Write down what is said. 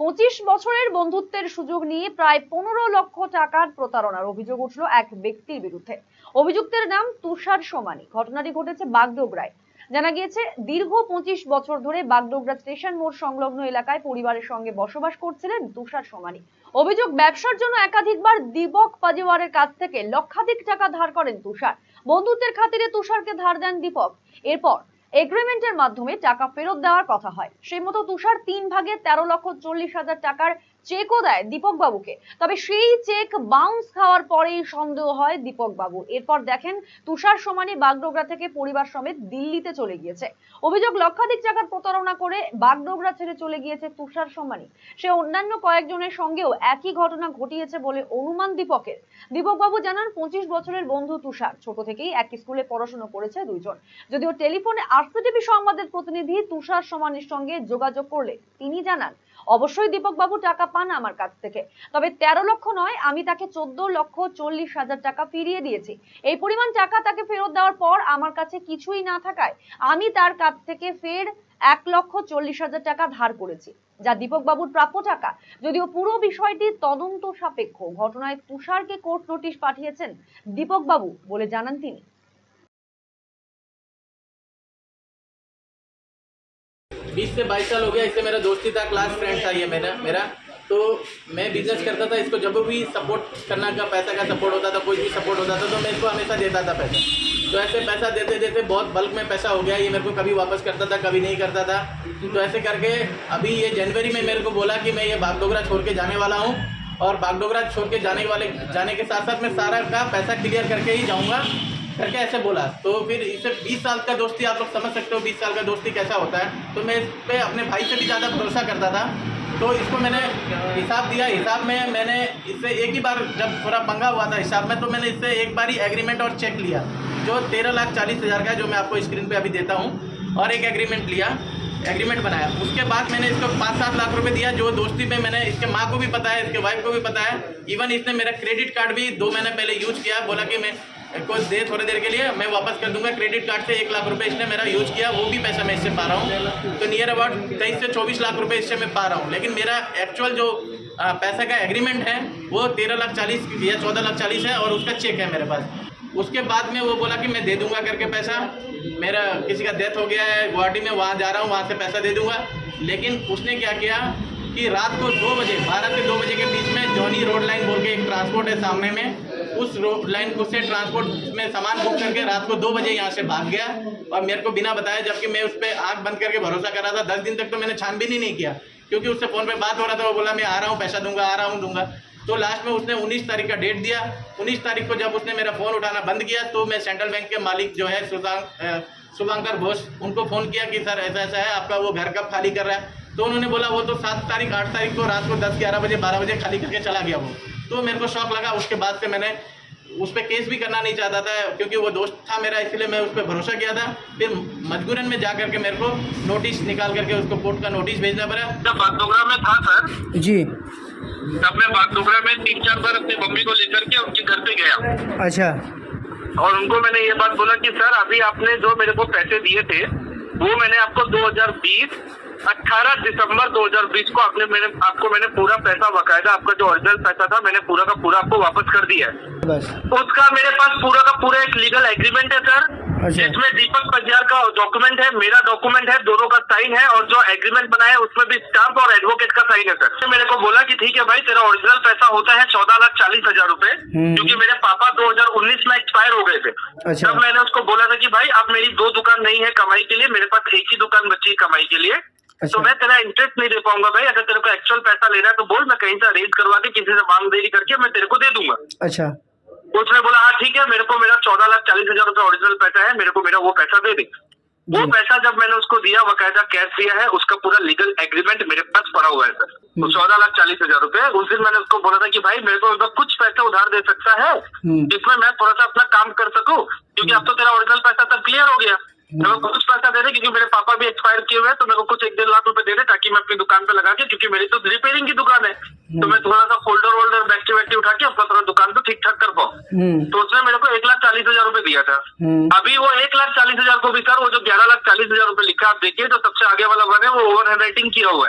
পঁচিশ বছরের বন্ধুত্বের সুযোগ নিয়ে প্রায় পনেরো লক্ষ টাকার প্রতারণার অভিযোগ উঠল এক ব্যক্তির বিরুদ্ধে। অভিযুক্তের নাম তুষার সোমানি। ঘটনাটি ঘটেছে বাগডোগরায়। জানা গিয়েছে, দীর্ঘ পঁচিশ বছর ধরে বাগডোগরা স্টেশন মোড় সংলগ্ন এলাকায় পরিবারের সঙ্গে বসবাস করছিলেন তুষার সোমানি। অভিযোগ, ব্যবসার জন্য একাধিকবার দীপক পাজিওয়ারের কাছ থেকে লক্ষাধিক টাকা ধার করেন তুষার। বন্ধুত্বের খাতিরে তুষারকে ধার দেন দীপক। এরপর এগ্রিমেন্টের মাধ্যমে টাকা ফেরত দেওয়ার কথা হয়। সেই মতো তুষার তিন ভাগে তেরো লক্ষ চল্লিশ হাজার টাকার চেকও দেয় দীপক বাবুকে তবে সেই চেক বাউন্স খাওয়ার পরেই সন্দেহ হয় দীপক বাবু এরপর দেখেন তুষার সমানি বাগডোগরা থেকে পরিবার সমেত দিল্লিতে চলে গিয়েছে। অভিযোগ লক্ষাধিক টাকার প্রতারণা করে বাগডোগরা ছেড়ে চলে গিয়েছে তুষার সমানি। সে অন্যান্য কয়েকজনের সঙ্গেও একই ঘটনা ঘটিয়েছে বলে অনুমান দীপকের। দীপক বাবু জানান, পঁচিশ বছরের বন্ধু তুষার। ছোট থেকেই এক স্কুলে পড়াশোনা করেছে দুইজন। যদিও টেলিফোনে আরসিটিভি সংবাদের প্রতিনিধি তুষার সমানের সঙ্গে যোগাযোগ করলে তিনি জানান অবশ্যই দীপক বাবু টাকা পান আমার কাছ থেকে। তবে তেরো লক্ষ নয়, আমি তাকে চোদ্দ লক্ষ চল্লিশ হাজার টাকা ফিরিয়ে দিয়েছি। এই পরিমাণ টাকা তাকে ফেরত দেওয়ার পর আমার কাছে কিছুই না থাকায় আমি তার কাছ থেকে ফের এক লক্ষ চল্লিশ হাজার টাকা ধার করেছি, যা দীপক বাবুর প্রাপ্য টাকা। যদিও পুরো বিষয়টি তদন্ত সাপেক্ষ, ঘটনায় তুষারকে কোর্ট নোটিশ পাঠিয়েছেন দীপক বাবু বলে জানান তিনি। बीस से बाईस साल हो गया, इससे मेरा दोस्ती था क्लास फ्रेंड था ये मेरा मेरा। तो मैं बिज़नेस करता था, इसको जब भी सपोर्ट करना का, पैसा का सपोर्ट होता था, कोई भी सपोर्ट होता था तो मैं इसको हमेशा देता था पैसा। तो ऐसे पैसा देते देते बहुत बल्क में पैसा हो गया, ये मेरे को कभी वापस करता था, कभी नहीं करता था। तो ऐसे करके अभी ये जनवरी में मेरे को बोला कि मैं ये बागडोगरा छोड़ के जाने वाला हूँ और बागडोगरा छोड़ के जाने वाले, जाने के साथ साथ मैं सारा का पैसा क्लियर करके ही जाऊँगा। करके ऐसे बोला। तो फिर इससे 20 साल का दोस्ती आप लोग समझ सकते हो 20 साल का दोस्ती कैसा होता है। तो मैं इस पर अपने भाई से भी ज़्यादा भरोसा करता था। तो इसको मैंने हिसाब दिया। हिसाब में मैंने इससे एक ही बार जब थोड़ा पंगा हुआ था हिसाब में तो मैंने इससे एक बार ही एग्रीमेंट और चेक लिया, जो तेरह लाख चालीस हज़ार का है, जो मैं आपको स्क्रीन पे अभी देता हूँ, और एक एग्रीमेंट लिया। एग्रीमेंट बनाया। उसके बाद मैंने इसको पाँच सात लाख रुपए दिया, जो दोस्ती में मैंने इसके माँ को भी पता है, इसके वाइफ को भी पता है। इवन इसने मेरा क्रेडिट कार्ड भी दो महीने पहले यूज़ किया, बोला कि मैं कुछ दे थोड़ी देर के लिए, मैं वापस कर दूँगा। क्रेडिट कार्ड से एक लाख रुपए इसने मेरा यूज़ किया, वो भी पैसा मैं इससे पा रहा हूँ। तो नियर अबाउट तेईस से चौबीस लाख रुपए इससे मैं पा रहा हूँ। लेकिन मेरा एक्चुअल जो पैसा का एग्रीमेंट है, वो तेरह लाख चालीस या चौदह लाख चालीस है और उसका चेक है मेरे पास। उसके बाद में वो बोला कि मैं दे दूँगा करके पैसा। मेरा किसी का डेथ हो गया है गुवाहाटी में वहाँ जा रहा हूँ, वहाँ से पैसा दे दूँगा। लेकिन उसने क्या किया कि रात को दो बजे, बारह से दो बजे के बीच में जॉनी रोड लाइन बोल के एक ट्रांसपोर्ट है सामने में उस लाइन से ट्रांसपोर्ट में सामान बुक करके रात को दो बजे यहाँ से भाग गया और मेरे को बिना बताया जबकि मैं उस पर आँख बंद करके भरोसा कर रहा था, दस दिन तक तो मैंने छानबीन ही नहीं किया, क्योंकि उससे फ़ोन पे बात हो रहा था, वो बोला, मैं आ रहा हूँ, पैसा दूँगा, आ रहा हूँ, दूँगा। तो लास्ट में उसने 19 तारीख का डेट दिया 19 तारीख को जब उसने मेरा फ़ोन उठाना बंद किया तो मैं सेंट्रल बैंक के मालिक जो है सुधांक शुभांकर घोष, उनको फ़ोन किया कि, सर, ऐसा ऐसा है, आपका वो घर कब खाली कर रहा है? तो उन्होंने बोला, वो तो सात तारीख, आठ तारीख को रात को दस, ग्यारह बजे, बारह बजे खाली करके चला गया वो। तो मेरे को शौक लगा उसके बाद से मैंने उस पर केस भी करना नहीं चाहता था क्योंकि वो दोस्त था मेरा इसलिए मैं उस पर भरोसा किया था। फिर मजबूरन में जा करके मेरे को नोटिस निकाल करके उसको कोर्ट का नोटिस भेजना पड़ा। जब बागडोगरा में था सर? जी। तब मैं बागडोगरा में तीन चार बार अपनी मम्मी को लेकर के उनके घर पे गया। अच्छा। और उनको मैंने ये बात बोला कि सर अभी आपने जो मेरे को पैसे दिए थे वो मैंने आपको 2020 18 दिसंबर 2020 को आपने मैंने आपको मैंने पूरा पैसा बकायदा आपका जो ओरिजिनल पैसा था मैंने पूरा का पूरा आपको वापस कर दिया है बस उसका मेरे पास पूरा का पूरा एक लीगल एग्रीमेंट है सर अच्छा। जिसमें दीपक पंजार का डॉक्यूमेंट है मेरा डॉक्यूमेंट है दोनों का साइन है और जो एग्रीमेंट बनाया है उसमें भी स्टाम्प और एडवोकेट का साइन है सर तो मेरे को बोला कि ठीक है भाई तेरा ओरिजिनल पैसा होता है चौदह लाख चालीस हज़ार रूपए हम्म। क्योंकि मेरे पापा 2019 में एक्सपायर हो गए थे अच्छा। तब मैंने उसको बोला था कि भाई अब मेरी दो दुकान नहीं है कमाई के लिए मेरे पास एक ही दुकान बची है कमाई के लिए अच्छा। तो मैं तेरा इंटरेस्ट नहीं दे पाऊँगा भाई। अगर तेरे को एक्चुअल पैसा लेना है तो बोल मैं कहीं से अरेंज करवा के किसी से मांग देरी करके मैं तेरे को दे दूँगा। अच्छा। उसने बोला हाँ ठीक है मेरे को मेरा चौदह लाख चालीस हज़ार रूपए ओरिजिनल पैसा है मेरे को मेरा वो पैसा दे दे। वो पैसा जब मैंने उसको दिया बकायदा कैश दिया है उसका पूरा लीगल एग्रीमेंट मेरे पास पड़ा हुआ है सर। वो हम्म। चौदह लाख चालीस हज़ार रूपए उस दिन मैंने उसको बोला था कि भाई मेरे को कुछ पैसा उधार दे सकता है हम्म। जिसमें मैं थोड़ा सा अपना काम कर सकूँ क्योंकि अब तो तेरा ओरिजिनल पैसा सब क्लियर हो गया। मेरे को कुछ पैसा दे दे क्योंकि मेरे पापा भी एक्सपायर किए हुए हैं तो मेरे को कुछ एक डेढ़ लाख रुपए दे दे ताकि मैं अपनी दुकान पे लगा के क्योंकि मेरी तो रिपेयरिंग की दुकान है। तो मैं थोड़ा सा फोल्डर वोल्डर बैटरी वैटरी उठा के अपना थोड़ा दुकान को ठीक ठाक कर पाऊँ। हम्म। तो उसने मेरे को एक लाख चालीस हज़ार रूपए दिया था। हम्म। अभी वो एक लाख चालीस हज़ार को भी सर वो जो ग्यारह लाख चालीस हज़ार रूपए लिखा आप देखिए जो सबसे आगे वाला वन है वो ओवर हैंड राइटिंग किया हुआ है।